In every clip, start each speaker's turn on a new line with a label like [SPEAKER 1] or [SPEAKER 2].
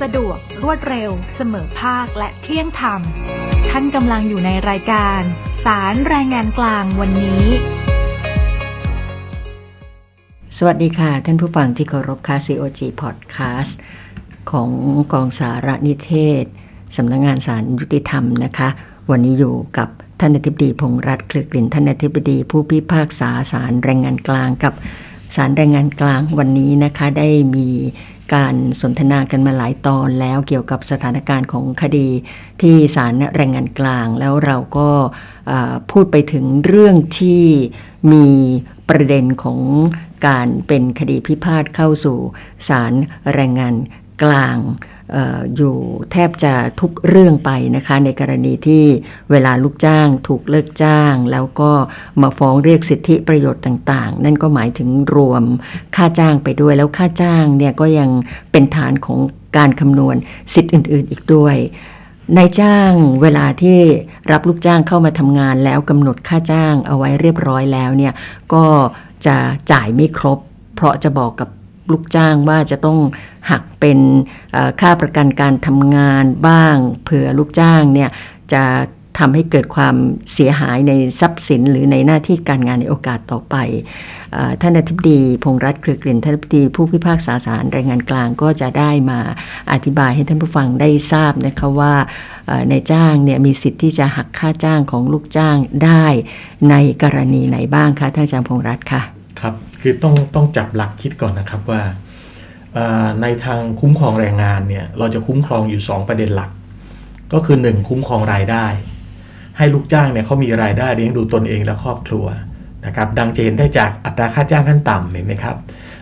[SPEAKER 1] สะดวก รวดเร็ว เสมอภาคและเที่ยงธรรม ท่านกำลังอยู่ในรายการ สารแรงงานกลางวันนี้
[SPEAKER 2] สวัสดีค่ะ ท่านผู้ฟังที่เคารพค่ะ COG Podcast ของกองสารนิเทศสำนักงงานสารยุติธรรมนะคะ วันนี้อยู่กับท่านอธิบดีพงษ์รัตน์เคลือกลิ่นท่านอธิบดีผู้พิพากษาสารแรงงานกลางกับสารแรงงานกลางวันนี้นะคะได้มี การสนทนากันมาหลายตอนแล้วเกี่ยวกับสถานการณ์ของคดีที่ศาลแรงงานกลาง แล้วเราก็พูดไปถึงเรื่องที่มีประเด็นของการเป็นคดีพิพาทเข้าสู่ศาลแรงงานกลาง อยู่แทบจะทุกเรื่องไปนะคะ ในกรณีที่เวลาลูกจ้างถูกเลิกจ้าง แล้วก็มาฟ้องเรียกสิทธิประโยชน์ต่างๆ นั่นก็หมายถึงรวมค่าจ้างไปด้วย แล้วค่าจ้างเนี่ยก็ยังเป็นฐานของการคำนวณสิทธิ์อื่น ๆ อีกด้วยนายจ้างเวลาที่รับลูกจ้างเข้ามาทำงานแล้วกำหนดค่าจ้างเอาไว้เรียบร้อยแล้วเนี่ยก็จะจ่ายไม่ครบ เพราะจะบอกกับ ลูกจ้างว่าจะต้องหักเป็นค่าประกันการทำงานบ้าง เผื่อลูกจ้างเนี่ยจะทำให้เกิดความเสียหายในทรัพย์สิน หรือในหน้าที่การงานในโอกาสต่อไปท่านอธิบดีพงรัตน์เครือกลิ่นท่านอธิบดีผู้พิพากษาศาลแรงงานกลางก็จะได้มาอธิบายให้ท่านผู้ฟังได้ทราบนะคะว่าเอ่อนจ้างเนี่ยมีสิทธิ์ที่จะหักค่าจ้างของลูกจ้างได้ในกรณีไหนบ้างคะท่านอาจารย์พงรัตน์ค่ะ
[SPEAKER 3] ครับ คือต้องต้องจับหลักคิดก่อนนะครับว่าในทางคุ้มครองแรงงานเนี่ยเราจะคุ้มครองอยู่ 2 ประเด็นหลัก ก็คือ 1 คุ้มครองรายได้ ให้ลูกจ้างเนี่ยเขามีรายได้เลี้ยงดูตนเองและครอบครัวนะครับดังจะเห็นได้จากอัตราค่าจ้างขั้นต่ำเห็นไหมครับ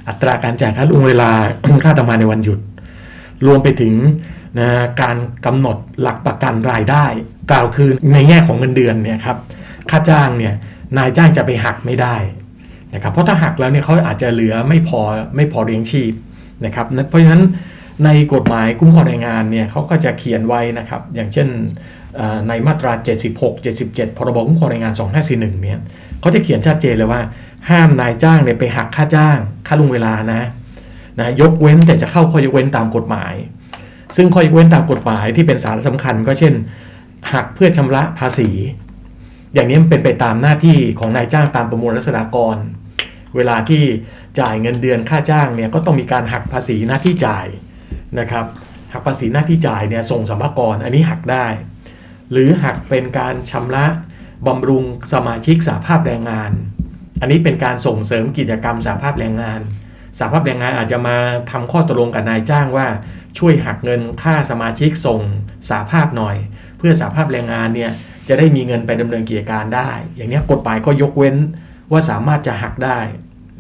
[SPEAKER 3] อัตราการจ่ายค่าล่วงเวลาค่าทำงานในวันหยุด รวมไปถึงนะการกำหนดหลักประกันรายได้ กล่าวคือในแง่ของเงินเดือนเนี่ยครับค่าจ้างเนี่ยนายจ้างจะไปหักไม่ได้ นะครับเพราะถ้าหักแล้วเนี่ยเขาอาจจะเหลือไม่พอไม่พอเลี้ยงชีพนะครับเพราะฉะนั้นในกฎหมายคุ้มครองแรงงานเนี่ยเขาก็จะเขียนไว้นะครับ อย่างเช่นในมาตรา 76 77 พรบคุ้มครองแรงงาน 2541 เนี่ยเขาจะเขียนชัดเจนเลยว่า ห้ามนายจ้างเนี่ยไปหักค่าจ้าง ค่าลุงเวลานะนะยกเว้นแต่จะเข้าข้อยกเว้นตามกฎหมาย ซึ่งข้อยกเว้นตามกฎหมายที่เป็นสาระสำคัญ ก็เช่น หักเพื่อชำระภาษี อย่างนี้มันเป็นไปตามหน้าที่ของนายจ้างตามประมวลรัษฎากร เวลาที่จ่ายเงินเดือนค่าจ้างเนี่ยก็ต้องมีการหักภาษีหน้าที่จ่ายนะครับหักภาษีหน้าที่จ่ายเนี่ยส่งสัมภาระอันนี้หักได้ หรือหักเป็นการชำระบำรุงสมาชิกสาภาพแรงงาน อันนี้เป็นการส่งเสริมกิจกรรมสาภาพแรงงานสาภาพแรงงานอาจจะมาทำข้อตกลงกับนายจ้างว่าช่วยหักเงินค่าสมาชิกส่งสาภาพหน่อย เพื่อสาภาพแรงงานเนี่ยจะได้มีเงินไปดำเนินกิจการได้ อย่างนี้กฎหมายก็ยกเว้นว่าสามารถจะหักได้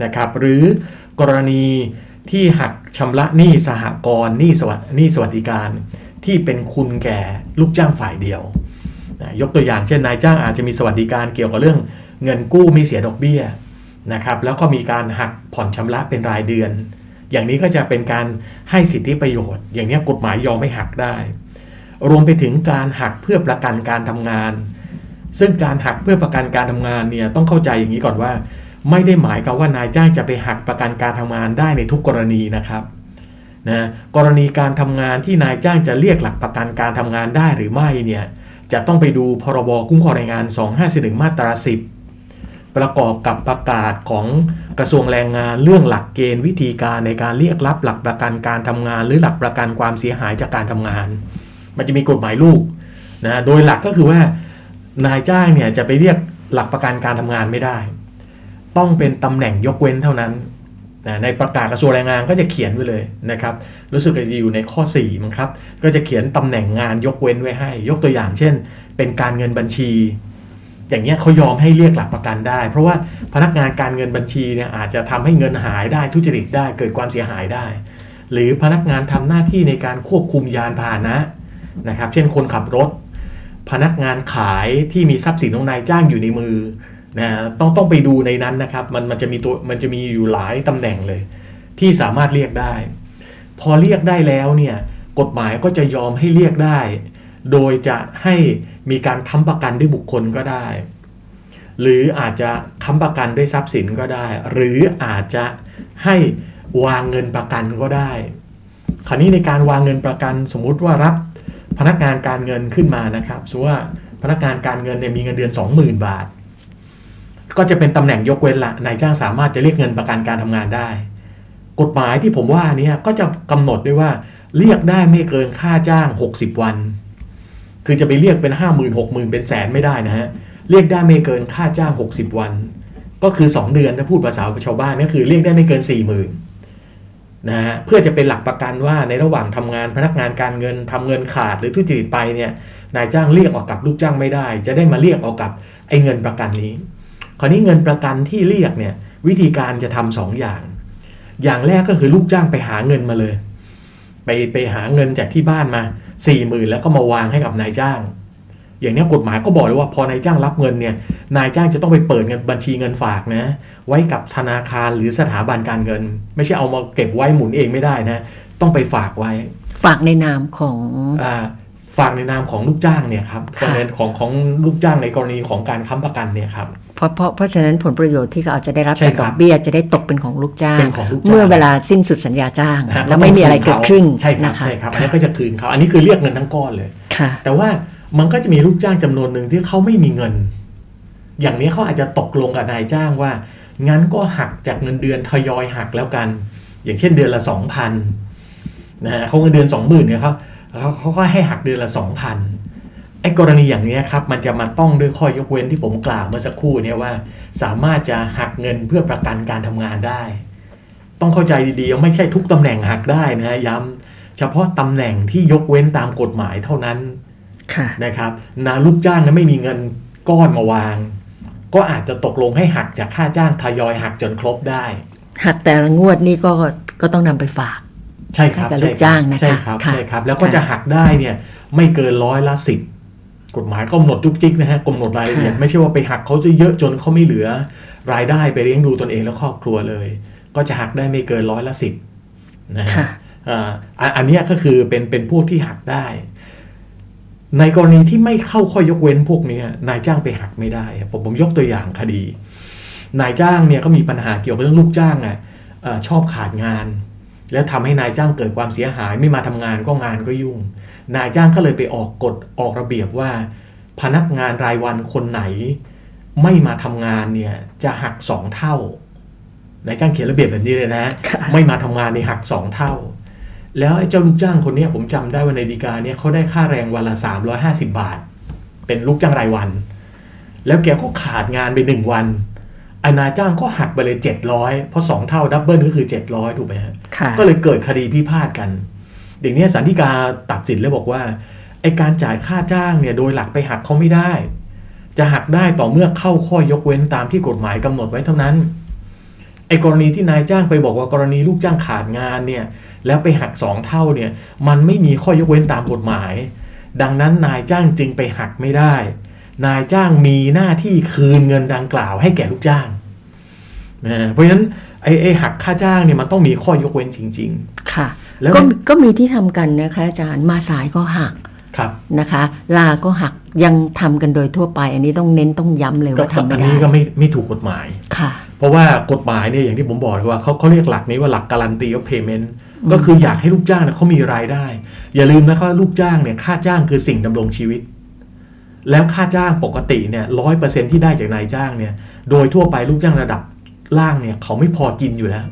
[SPEAKER 3] นะครับ หรือกรณีที่หักชำระหนี้สหกรณ์หนี้สวัสหนี้สวัสดิการที่เป็นคุณแก่ลูกจ้างฝ่ายเดียวนะยกตัวอย่างเช่นนายจ้างอาจจะมีสวัสดิการเกี่ยวกับเรื่องเงินกู้ไม่เสียดอกเบี้ยนะครับ แล้วก็มีการหักผ่อนชำระเป็นรายเดือน อย่างนี้ก็จะเป็นการให้สิทธิประโยชน์ อย่างนี้กฎหมายยอมไม่หักได้ รวมไปถึงการหักเพื่อประกันการทำงาน ซึ่งการหักเพื่อประกันการทำงานเนี่ยต้องเข้าใจอย่างนี้ก่อนว่า ไม่ได้หมายควาว่านายจ้างจะไปหักประกันการทำงานได้ในทุกกรณีนะครับนะกรณีการทำงานที่นายจ้างจะเรียกหลักประกันการทำงานได้หรือไม่เนี่ยจะต้องไปดูพรบคุ้มครองแรงงาน 251 มาตรา 10 ประกอบกับประกาศของกระทรวงแรงงานเรื่องหลักเกณฑ์วิธีการในการเรียกรับหลักประกันการทำงาน หรือหลักประกันความเสียหายจากการทำงาน มันจะมีกฎหมายลูกนะโดยหลักก็คือว่านายจ้างเนี่ยจะไปเรียกหลักประกันการทำงานไม่ได้ ต้องเป็นตำแหน่งยกเว้นเท่านั้นนะในประกาศกระทรวงแรงงานก็จะเขียนไว้เลยนะครับรู้สึกจะอยู่ในข้อ4มั้งครับก็จะเขียนตำแหน่งงานยกเว้นไว้ให้ ยกตัวอย่างเช่น เป็นการเงินบัญชี อย่างเงี้ยเขายอมให้เรียกหลักประกันได้ เพราะว่าพนักงานการเงินบัญชีเนี่ยอาจจะทำให้เงินหายได้ทุจริตได้เกิดความเสียหายได้ หรือพนักงานทำหน้าที่ในการควบคุมยานพาหนะนะครับ เช่นคนขับรถ พนักงานขายที่มีทรัพย์สินของนายจ้างอยู่ในมือ นะต้องต้องไปดูในนั้นนะครับมันมันจะมีตัวมันจะมีอยู่หลายตำแหน่งเลย ที่สามารถเรียกได้ พอเรียกได้แล้วเนี่ยกฎหมายก็จะยอมให้เรียกได้ โดยจะให้มีการค้ำประกันด้วยบุคคลก็ได้ หรืออาจจะค้ำประกันด้วยทรัพย์สินก็ได้ หรืออาจจะให้วางเงินประกันก็ได้ คราวนี้ในการวางเงินประกัน สมมุติว่ารับพนักงานการเงินขึ้นมานะครับสมมติว่าพนักงานการเงินเนี่ยมีเงินเดือน 20,000 บาท ก็จะเป็นตำแหน่งยกเว้นละนายจ้างสามารถจะเรียกเงินประกันการทำงานได้ กฎหมายที่ผมว่านี้ก็จะกำหนดด้วยว่า เรียกได้ไม่เกินค่าจ้าง 60 วัน คือจะไปเรียกเป็น 5 0 0 0 0 6 0 0 0 0 เป็นแสนไม่ได้นะฮะเรียกได้ไม่เกินค่าจ้าง 60 วัน ก็คือ 2 เดือนถ้าพูดภาษาชาวบ้านก็คือเรียกได้ไม่เกิน 4 0,000นะฮะเพื่อจะเป็นหลักประกันว่าในระหว่างทำงานพนักงานการเงินทำเงินขาดหรือทุจริตไปเนี่ยนายจ้างเรียกออกกับลูกจ้างไม่ได้ จะได้มาเรียกออกกับไอ้เงินประกันนี้ ราวนี้เงินประกันที่เรียกเนี่ยวิธีการจะทำสองอย่าง อย่างแรกก็คือลูกจ้างไปหาเงินมาเลย ไปไปหาเงินจากที่บ้านมา4ี่หมื่นแล้วก็มาวางให้กับนายจ้าง อย่างนี้กฎหมายก็บอกเลยว่าพอนายจ้างรับเงินเนี่ยนายจ้างจะต้องไปเปิดเงินบัญชีเงินฝากนะ ไว้กับธนาคารหรือสถาบันการเงิน ไม่ใช่เอามาเก็บไว้หมุนเองไม่ได้นะ ต้องไปฝากไว้
[SPEAKER 2] ฝากในนามของ
[SPEAKER 3] อ่า ฝากในนามของลูกจ้างเนี่ยครับ
[SPEAKER 2] ค่ะ
[SPEAKER 3] กรณีของของลูกจ้างในกรณีของการค้ำประกันเนี่ยครับ
[SPEAKER 2] เพราะเพราะเพราะฉะนั้นผลประโยชน์ที่เขาอาจจะได้รับ
[SPEAKER 3] ใช่
[SPEAKER 2] จาก
[SPEAKER 3] ค
[SPEAKER 2] ด
[SPEAKER 3] รั
[SPEAKER 2] อบกเบี้ยจะได้ตกเป็นของลูกจ้าง
[SPEAKER 3] เป็นของลูกจ้าง
[SPEAKER 2] เมื่อเวลาสิ้นสุดสัญญาจ้าง
[SPEAKER 3] ฮะ
[SPEAKER 2] แล้วไม่มีอะไรเกิดขึ้น
[SPEAKER 3] ใช่ครับ
[SPEAKER 2] นะคะ
[SPEAKER 3] ใช่ครับอันนี้ก็จะคืนเขาอันนี้คือเรียกเงินทั้งก้อนเลย
[SPEAKER 2] ค่ะ
[SPEAKER 3] แต่ว่ามันก็จะมีลูกจ้างจำนวนหนึ่งที่เขาไม่มีเงิน อย่างนี้เขาอาจจะตกลงกับนายจ้างว่า งั้นก็หักจากเงินเดือนทยอยหักแล้วกัน อย่างเช่นเดือนละสองพันนะฮะเขาเงินเดือนสองหมื่นเนี่ยเขา เขาเขาก็ให้หักเดือนละสองพันไอ้กรณีอย่างนี้ครับมันจะมาต้องด้วยข้อยกเว้นที่ผมกล่าวเมื่อสักครู่เนี่ยว่า สามารถจะหักเงินเพื่อประกันการทำงานได้ ต้องเข้าใจดีๆไม่ใช่ทุกตำแหน่งหักได้นะฮะย้ำเฉพาะตำแหน่งที่ยกเว้นตามกฎหมายเท่านั้น
[SPEAKER 2] ค่ะ
[SPEAKER 3] นะครับนาลูกจ้างนั้นไม่มีเงินก้อนมาวาง ก็อาจจะตกลงให้หักจากค่าจ้างทยอยหักจนครบได้
[SPEAKER 2] หักแต่ละงวดนี่ก็ก็ต้องนำไปฝาก
[SPEAKER 3] ใช่ครับ
[SPEAKER 2] ให้กับ
[SPEAKER 3] ใช่
[SPEAKER 2] ลูกจ้างนะคะ
[SPEAKER 3] ใช่ครับ
[SPEAKER 2] ค่ะ
[SPEAKER 3] ใช่ครับ แล้วก็
[SPEAKER 2] ค่ะ
[SPEAKER 3] จะหักได้เนี่ยไม่เกินร้อยละสิบกฎหมายก็กำหนดจุกจิกนะฮะกำหนดรายละเอียด
[SPEAKER 2] ค่ะ
[SPEAKER 3] ไม่ใช่ว่าไปหักเขาจะเยอะจนเขาไม่เหลือ รายได้ไปเลี้ยงดูตนเองและครอบครัวเลย ก็จะหักได้ไม่เกินร้อยละสิบนะฮะ
[SPEAKER 2] ค่ะ
[SPEAKER 3] อ่าอันอันเนี้ยก็คือเป็นเป็นพวกที่หักได้ ในกรณีที่ไม่เข้าข้อยกเว้นพวกเนี้ยนายจ้างไปหักไม่ได้ผมผมยกตัวอย่างคดี นายจ้างเนี่ยก็มีปัญหาเกี่ยวกับเรื่องลูกจ้างอะเอ่อชอบขาดงาน แล้วทำให้นายจ้างเกิดความเสียหายไม่มาทำงานก็งานก็ยุ่ง นายจ้างก็เลยไปออกกฎออกระเบียบว่า พนักงานรายวันคนไหน ไม่มาทำงานเนี่ยจะหักสองเท่านายจ้างเขียนระเบียบแบบนี้เลยนะ
[SPEAKER 2] ค่ะ
[SPEAKER 3] ไม่มาทำงานในหักสองเท่า แล้วไอ้เจ้าลูกจ้างคนเนี้ยผมจำได้ว่าในดีกาเนี่ยเขาได้ค่าแรงวันละ 350 บาท เป็นลูกจ้างรายวัน แล้วแกก็ขาดงานไปหนึ่งวันไอ้นายจ้างก็หักไปเลย700เพราะ2เท่าดับเบิลก็คือ700ถูกไหมฮะ
[SPEAKER 2] ค่ะ
[SPEAKER 3] ก็เลยเกิดคดีพิพาทกันอย่างนี้สันติกาตัดสินแล้วบอกว่าไอการจ่ายค่าจ้างเนี่ยโดยหลักไปหักเขาไม่ได้ จะหักได้ต่อเมื่อเข้าข้อยกเว้นตามที่กฎหมายกำหนดไว้เท่านั้นไอ้กรณีที่นายจ้างไปบอกว่ากรณีลูกจ้างขาดงานเนี่ยแล้วไปหักสองเท่าเนี่ยมันไม่มีข้อยกเว้นตามกฎหมาย ดังนั้นนายจ้างจึงไปหักไม่ได้ นายจ้างมีหน้าที่คืนเงินดังกล่าวให้แก่ลูกจ้างนะเพราะฉะนั้นไอ้ไอ้หักค่าจ้างเนี่ยมันต้องมีข้อยกเว้นจริง
[SPEAKER 2] ค่ะ
[SPEAKER 3] แล้ว
[SPEAKER 2] ก็
[SPEAKER 3] มัน
[SPEAKER 2] ก็มีที่ทำกันนะคะอาจารย์มาสายก็หัก
[SPEAKER 3] ๆครับ
[SPEAKER 2] นะคะ ลาก็หักยังทำกันโดยทั่วไป อันนี้ต้องเน้นต้องย้ำเลย
[SPEAKER 3] ก็
[SPEAKER 2] ว่าทำไม่
[SPEAKER 3] อัน
[SPEAKER 2] ได้
[SPEAKER 3] นี้ก็ไม่ไม่ถูกกฎหมาย
[SPEAKER 2] ค่ะ
[SPEAKER 3] เพราะว่ากฎหมายเนี่ยอย่างที่ผมบอกเลยว่าเขาเขาเรียกหลักนี้ว่าหลักการันตี of payment ก็คืออยากให้ลูกจ้างเนี่ยเขามีรายได้ อย่าลืมนะครับว่าลูกจ้างเนี่ยค่าจ้างคือสิ่งดำรงชีวิต แล้วค่าจ้างปกติเนี่ยร้อยเปอร์เซ็นที่ได้จากนายจ้างเนี่ย โดยทั่วไปลูกจ้างระดับล่างเนี่ยเขาไม่พอกินอยู่แล้ว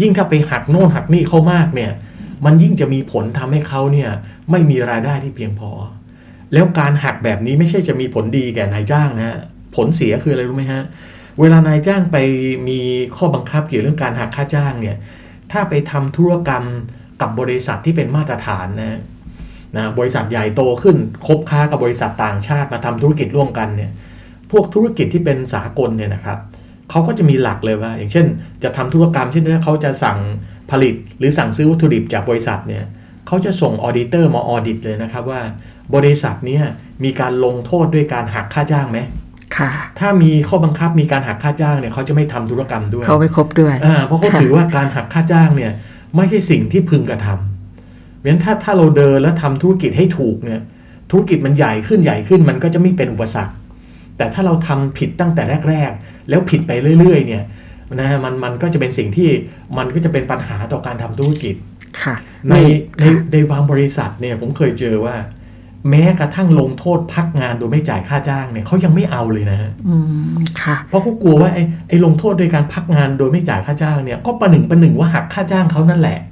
[SPEAKER 3] ยิ่งถ้าไปหักโน่นหักนี่เขามากเนี่ย มันยิ่งจะมีผลทำให้เขาเนี่ยไม่มีรายได้ที่เพียงพอ แล้วการหักแบบนี้ไม่ใช่จะมีผลดีแก่นายจ้างนะผลเสียคืออะไรรู้ไหมฮะ เวลานายจ้างไปมีข้อบังคับเกี่ยวเรื่องการหักค่าจ้างเนี่ย ถ้าไปทำธุรกรรมกับบริษัทที่เป็นมาตรฐานนะ นะบริษัทใหญ่โตขึ้นคบค้ากับบริษัทต่างชาติมาทำธุรกิจร่วมกันเนี่ยพวกธุรกิจที่เป็นสากลเนี่ยนะครับเขาก็จะมีหลักเลยว่า อย่างเช่น จะทำธุรกรรมเช่นถ้าเขาจะสั่งผลิต หรือสั่งซื้อวัตถุดิบจากบริษัทเนี่ยเขาจะส่งออดิเตอร์มาออดิตเลยนะครับว่า บริษัทเนี้มีการลงโทษด้วยการหักค่าจ้างไหม
[SPEAKER 2] ค่ะ
[SPEAKER 3] ถ้ามีข้อบังคับมีการหักค่าจ้างเนี่ยเขาจะไม่ทำธุรกรรมด้วย
[SPEAKER 2] เขาไปครบด้วย
[SPEAKER 3] อ่าเพราะเขา
[SPEAKER 2] ค่ะ
[SPEAKER 3] ถือว่าการหักค่าจ้างเนี่ยไม่ใช่สิ่งที่พึงกระทำ เพราะฉะนั้นถ้าถ้าเราเดินแล้วทำธุรกิจให้ถูกเนี่ยธุรกิจมันใหญ่ขึ้นใหญ่ขึ้นมันก็จะไม่เป็นอุปสรรค แต่ถ้าเราทำผิดตั้งแต่แรก ๆ แล้วผิดไปเรื่อย ๆ เนี่ยนะฮะมันมันก็จะเป็นสิ่งที่มันก็จะเป็นปัญหาต่อการทำธุรกิจ
[SPEAKER 2] ค่ะ
[SPEAKER 3] ใน
[SPEAKER 2] มี
[SPEAKER 3] ในในบางบริษัทเนี่ยผมเคยเจอว่า แม้กระทั่งลงโทษพักงานโดยไม่จ่ายค่าจ้างเนี่ยเขายังไม่เอาเลยนะฮะ
[SPEAKER 2] อืมค่ะ
[SPEAKER 3] เพราะเขากลัวว่าไอ้ไอ้ลงโทษโดยการพักงานโดยไม่จ่ายค่าจ้างเนี่ยก็ประหนึ่งประหนึ่งว่าหักค่าจ้างเขานั่นแหละเพ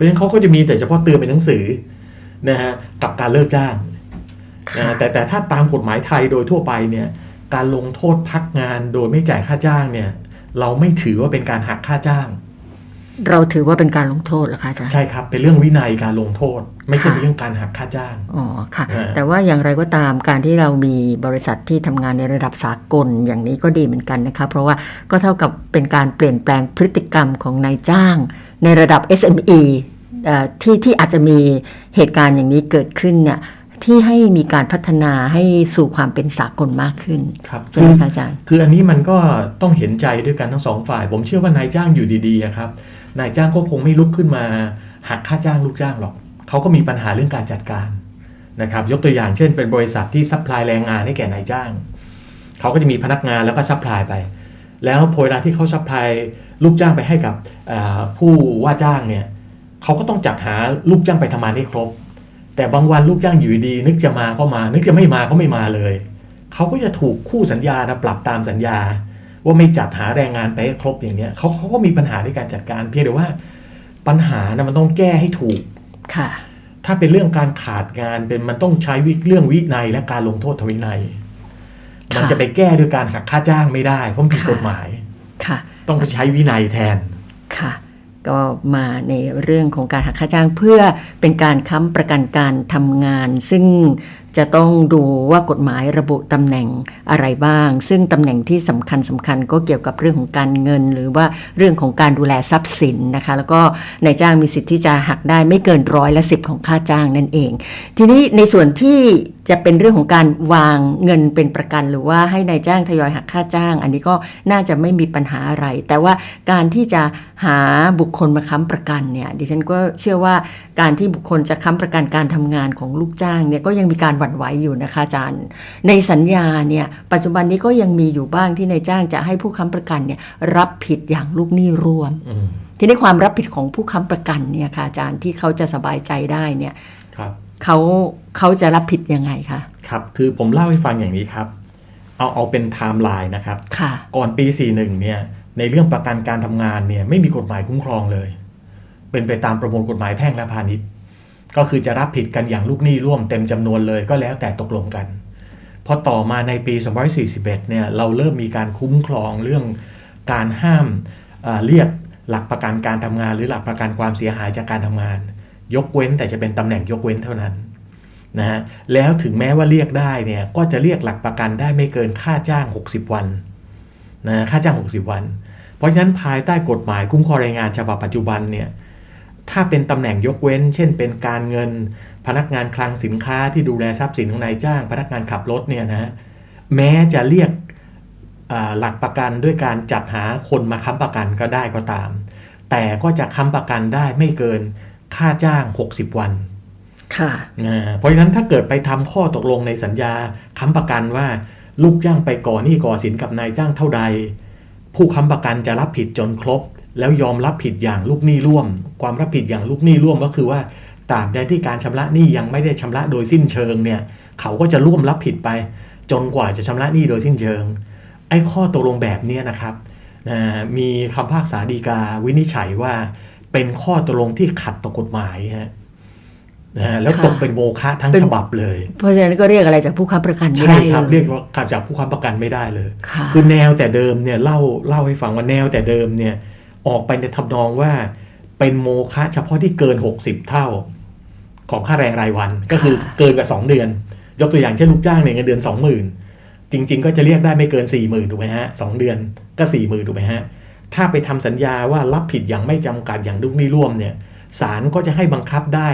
[SPEAKER 3] ราะฉะนั้นเขาก็จะมีแต่เฉพาะเตือนเป็นหนังสือนะฮะกับการเลิกจ้างนะฮะแต่แต่ถ้าตามกฎหมายไทยโดยทั่วไปเนี่ยการลงโทษพักงานโดยไม่จ่ายค่าจ้างเนี่ยเราไม่ถือว่าเป็นการหักค่าจ้าง
[SPEAKER 2] เราถือว่าเป็นการลงโทษเหรอคะอาจารย์
[SPEAKER 3] ใช่ครับ เป็นเรื่องวินัยการลงโทษ ไม่ใช่
[SPEAKER 2] ค่ะ
[SPEAKER 3] เรื่องการหักค่าจ้าง
[SPEAKER 2] อ๋อค่ะ
[SPEAKER 3] อ่า
[SPEAKER 2] แต่ว่าอย่างไรก็ตามการที่เรามีบริษัทที่ทำงานในระดับสากลอย่างนี้ก็ดีเหมือนกันนะคะเพราะว่าก็เท่ากับเป็นการเปลี่ยนแปลงพฤติกรรมของนายจ้าง ในระดับ SME เอ่อ ที่ที่อาจจะมีเหตุการณ์อย่างนี้เกิดขึ้นเนี่ยที่ให้มีการพัฒนาให้สู่ความเป็นสากลมากขึ้น
[SPEAKER 3] ครับ
[SPEAKER 2] ใช่ไหมคะอาจารย์
[SPEAKER 3] คืออันนี้มันก็ต้องเห็นใจด้วยกันทั้งสองฝ่าย ผมเชื่อว่านายจ้างอยู่ดีๆอะครับ นายจ้างก็คงไม่ลุกขึ้นมาหักค่าจ้างลูกจ้างหรอก เขาก็มีปัญหาเรื่องการจัดการนะครับ ยกตัวอย่างเช่น เป็นบริษัทที่ซัพพลายแรงงานให้แก่นายจ้าง เขาก็จะมีพนักงานแล้วก็ซัพพลายไป แล้วพอเวลาที่เขาซัพพลายลูกจ้างไปให้กับอ่าผู้ว่าจ้างเนี่ย เขาก็ต้องจัดหาลูกจ้างไปทำงานให้ครบ แต่บางวันลูกจ้างอยู่ดีๆนึกจะมาก็มา นึกจะไม่มาก็ไม่มาเลย เขาก็จะถูกคู่สัญญานะปรับตามสัญญา ว่าไม่จัดหาแรงงานไปให้ครบอย่างเนี้ยเขาเขาก็มีปัญหาในการจัดการเพียงแต่ว่า ปัญหานะมันต้องแก้ให้ถูก
[SPEAKER 2] ค่ะ
[SPEAKER 3] ถ้าเป็นเรื่องการขาดงานเป็นมันต้องใช้วิเรื่องวินัยและการลงโทษทางวินัย
[SPEAKER 2] ค่ะ
[SPEAKER 3] มันจะไปแก้ด้วยการหักค่าจ้างไม่ได้เพราะมันผิด
[SPEAKER 2] ค่ะ
[SPEAKER 3] กฎหมาย
[SPEAKER 2] ค่ะ
[SPEAKER 3] ต้องไปใช้วินัยแทน
[SPEAKER 2] ค่ะ ก็มาในเรื่องของการหักค่าจ้างเพื่อเป็นการค้ำประกันการทำงาน ซึ่งจะต้องดูว่ากฎหมายระบุตำแหน่งอะไรบ้าง ซึ่งตำแหน่งที่สำคัญสำคัญก็เกี่ยวกับเรื่องของการเงิน หรือว่าเรื่องของการดูแลทรัพย์สินนะคะ แล้วก็นายจ้างมีสิทธิ์ที่จะหักได้ไม่เกินร้อยละสิบของค่าจ้างนั่นเอง ทีนี้ในส่วนที่จะเป็นเรื่องของการวางเงินเป็นประกัน หรือว่าให้นายจ้างทยอยหักค่าจ้าง อันนี้ก็น่าจะไม่มีปัญหาอะไร แต่ว่าการที่จะหาบุคคลมาค้ำประกันเนี่ยดิฉันก็เชื่อว่าการที่บุคคลจะค้ำประกันการทำงานของลูกจ้างเนี่ยก็ยังมีการหวั่นไหวอยู่นะคะอาจารย์ ในสัญญาเนี่ยปัจจุบันนี้ก็ยังมีอยู่บ้างที่นายจ้างจะให้ผู้ค้ำประกันเนี่ยรับผิดอย่างลูกหนี้รวม
[SPEAKER 3] อืม
[SPEAKER 2] ทีนี้ความรับผิดของผู้ค้ำประกันเนี่ยค่ะอาจารย์ที่เขาจะสบายใจได้เนี่ย
[SPEAKER 3] ครับ
[SPEAKER 2] เขาเขาจะรับผิดยังไงคะ
[SPEAKER 3] ครับคือผมเล่าให้ฟังอย่างนี้ครับ เอาเอาเป็นไทม์ไลน์นะครับ
[SPEAKER 2] ค่ะ
[SPEAKER 3] ก่อนปี 41เนี่ยในเรื่องประกันการทำงานเนี่ยไม่มีกฎหมายคุ้มครองเลย เป็นไปตามประมวลกฎหมายแพ่งและพาณิชย์ ก็คือจะรับผิดกันอย่างลูกหนี้ร่วมเต็มจำนวนเลยก็แล้วแต่ตกลงกันพอต่อมาในปี241เนี่ยเราเริ่มมีการคุ้มครองเรื่องการห้ามเอ่อเรียกหลักประกันการทำงาน หรือหลักประกันความเสียหายจากการทำงาน ยกเว้นแต่จะเป็นตำแหน่งยกเว้นเท่านั้นนะฮะแล้วถึงแม้ว่าเรียกได้เนี่ยก็จะเรียกหลักประกันได้ไม่เกินค่าจ้าง 60 วันนะค่าจ้าง 60 วัน เพราะฉะนั้นภายใต้กฎหมายคุ้มครองแรงงานฉบับปัจจุบันเนี่ย ถ้าเป็นตำแหน่งยกเว้น เช่น เป็นการเงิน พนักงานคลังสินค้าที่ดูแลทรัพย์สินของนายจ้าง พนักงานขับรถเนี่ยนะฮะแม้จะเรียกอ่าหลักประกันด้วยการจัดหาคนมาค้ำประกันก็ได้ก็ตาม แต่ก็จะค้ำประกันได้ไม่เกินค่าจ้าง 60 วัน
[SPEAKER 2] ค่ะ
[SPEAKER 3] อ่าเพราะฉะนั้นถ้าเกิดไปทำข้อตกลงในสัญญาค้ำประกันว่าลูกจ้างไปก่อหนี้ก่อสินกับนายจ้างเท่าใด ผู้ค้ำประกันจะรับผิดจนครบ แล้วยอมรับผิดอย่างลูกหนี้ร่วม ความรับผิดอย่างลูกหนี้ร่วมก็คือว่าตราบใดที่การชำระหนี้ยังไม่ได้ชำระโดยสิ้นเชิงเนี่ยเขาก็จะร่วมรับผิดไป จนกว่าจะชำระหนี้โดยสิ้นเชิง ไอ้ข้อตกลงแบบเนี้ยนะครับอ่ามีคำพากษาดีกาวินิจฉัยว่าเป็นข้อตกลงที่ขัดต่อกฎหมายฮะนะฮะแล้ว
[SPEAKER 2] ค่ะ
[SPEAKER 3] ตกเป็นโมฆะทั้ง
[SPEAKER 2] เป็น
[SPEAKER 3] ฉบับเลย
[SPEAKER 2] เพราะฉะนั้นก็เรียกอะไรจากผู้ค้ำประกันไม่
[SPEAKER 3] ใช่
[SPEAKER 2] ได้
[SPEAKER 3] ครับ
[SPEAKER 2] เล
[SPEAKER 3] เรีย
[SPEAKER 2] ย
[SPEAKER 3] กว่าขัดจากผู้ค้ำประกันไม่ได้เลย
[SPEAKER 2] ค่ะ
[SPEAKER 3] คือแนวแต่เดิมเนี่ยเล่าเล่าให้ฟังว่าแนวแต่เดิมเนี่ย ออกไปในทำนองว่าเป็นโมฆะเฉพาะที่เกิน 60 เท่าของค่าแรงรายวันก็คือเกินกว่า 2 เดือน ยกตัวอย่างเช่นลูกจ้างเนี่ยเงินเดือน 20,000 จริง ๆ ก็จะเรียกได้ไม่เกิน 40,000ถูกไหมฮะสองเดือนก็ 40,000ถูกไหมฮะถ้าไปทำสัญญาว่ารับผิดอย่างไม่จำกัดอย่างลูกหนี้ร่วมเนี่ยศาลก็จะให้บังคับได้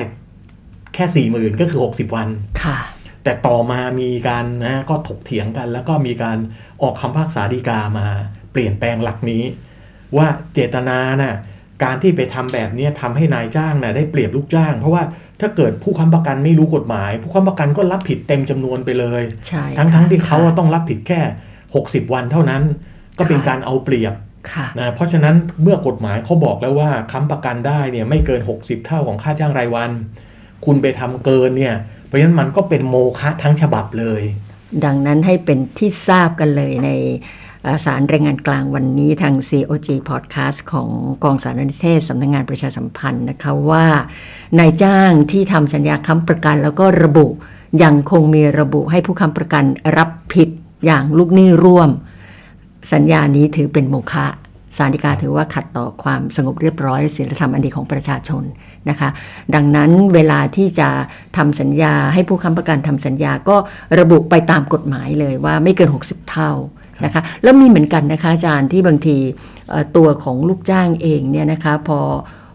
[SPEAKER 3] แค่ 40,000 ก็คือ 60 วัน
[SPEAKER 2] ค่ะ
[SPEAKER 3] แต่ต่อมามีการนะก็ถกเถียงกัน แล้วก็มีการออกคำพากษาดีกามาเปลี่ยนแปลงหลักนี้ ว่าเจตนาน่ะการที่ไปทำแบบเนี้ยทำให้นายจ้างน่ะได้เปรียบลูกจ้าง เพราะว่าถ้าเกิดผู้ค้ำประกันไม่รู้กฎหมาย ผู้ค้ำประกันก็รับผิดเต็มจำนวนไปเลย
[SPEAKER 2] ใช่
[SPEAKER 3] ทั้ง
[SPEAKER 2] ค่ะ
[SPEAKER 3] ทั้งที่เขา
[SPEAKER 2] ค่ะ
[SPEAKER 3] ต้องรับผิดแค่ 60 วันเท่านั้น ก็เป็น
[SPEAKER 2] ค่ะ
[SPEAKER 3] การเอาเปรียบ
[SPEAKER 2] ค่ะ
[SPEAKER 3] นะเพราะฉะนั้นเมื่อกฎหมายเขาบอกแล้วว่าค้ำประกันได้เนี่ยไม่เกิน 60 เท่าของค่าจ้างรายวัน คุณไปทำเกินเนี่ยเพราะฉะนั้นมันก็เป็นโมฆะทั้งฉบับเลย
[SPEAKER 2] ดังนั้นให้เป็นที่ทราบกันเลยในเอ่อ สารแรงงานกลางวันนี้ทาง COG Podcast ของกองสารนิเทศสำนักงงานประชาสัมพันธ์นะคะว่านายจ้างที่ทำสัญญาค้ำประกันแล้วก็ระบุยังคงมีระบุให้ผู้ค้ำประกันรับผิดอย่างลูกหนี้ร่วม สัญญานี้ถือเป็นโมฆะสารฎีกาถือว่าขัดต่อความสงบเรียบร้อยและศีลธรรมอันดีของประชาชนนะคะ ดังนั้นเวลาที่จะทำสัญญาให้ผู้ค้ำประกันทำสัญญาก็ระบุไปตามกฎหมายเลยว่าไม่เกิน 60 เท่า นะคะแล้วมีเหมือนกันนะคะอาจารย์ที่บางทีเอ่อตัวของลูกจ้างเองเนี่ยนะคะพอ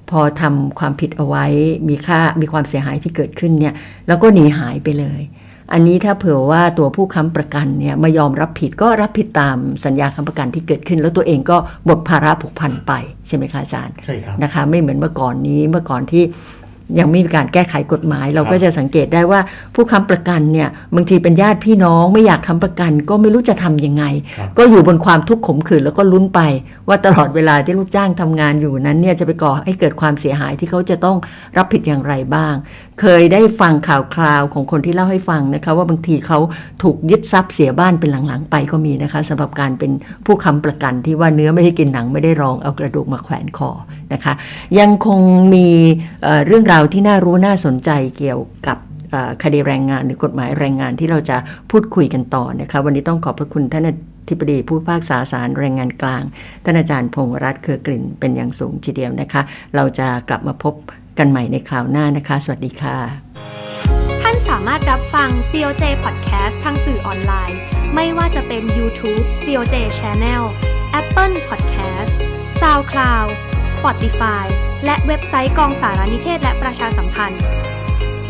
[SPEAKER 2] พอทำความผิดเอาไว้มีค่ามีความเสียหายที่เกิดขึ้นเนี่ยแล้วก็หนีหายไปเลย อันนี้ถ้าเผื่อว่าตัวผู้ค้ำประกันเนี่ยไม่ยอมรับผิดก็รับผิดตามสัญญาค้ำประกันที่เกิดขึ้น แล้วตัวเองก็หมดภาระผูกพันไปใช่ไหมคะอาจารย์
[SPEAKER 3] ใช่ครับ
[SPEAKER 2] นะคะไม่เหมือนเมื่อก่อนนี้เมื่อก่อนที่ ยังไม่มีการแก้ไขกฎหมาย เรา
[SPEAKER 3] ครับ
[SPEAKER 2] ก็จะสังเกตได้ว่าผู้ค้ำประกันเนี่ยบางทีเป็นญาติพี่น้องไม่อยากค้ำประกัน ก็ไม่รู้จะทำยังไง
[SPEAKER 3] ครับ
[SPEAKER 2] ก็อยู่บนความทุกข์ขมขื่นแล้วก็ลุ้นไป ว่าตลอดเวลาที่ลูกจ้างทำงานอยู่นั้นเนี่ยจะไปก่อให้เกิดความเสียหายที่เขาจะต้องรับผิดอย่างไรบ้าง เคยได้ฟังข่าวคราวของคนที่เล่าให้ฟังนะคะว่าบางทีเขาถูกยึดทรัพย์เสียบ้านเป็นหลังๆไปก็มีนะคะสำหรับการเป็นผู้ค้ำประกันที่ว่าเนื้อไม่ได้กินหนังไม่ได้รองเอากระดูกมาแขวนคอนะคะยังคงมีเรื่องราวที่น่ารู้น่าสนใจเกี่ยวกับคดีแรงงานหรือกฎหมายแรงงานที่เราจะพูดคุยกันต่อนะคะวันนี้ต้องขอบพระคุณท่านอธิบดีผู้พากษาศาลแรงงานกลางท่านอาจารย์พงษ์รัตน์เครือกลิ่นเป็นอย่างสูงทีเดียวนะคะ เราจะกลับมาพบ กันใหม่ในคราวหน้านะคะ สวัสดีค่ะ
[SPEAKER 4] ท่านสามารถรับฟัง COJ Podcast ทางสื่อออนไลน์ ไม่ว่าจะเป็น YouTube COJ Channel Apple Podcast SoundCloud Spotify และเว็บไซต์กองสารนิเทศและประชาสัมพันธ์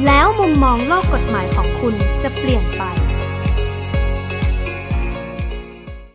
[SPEAKER 4] แล้วมุมมองโลกกฎหมายของคุณจะเปลี่ยนไป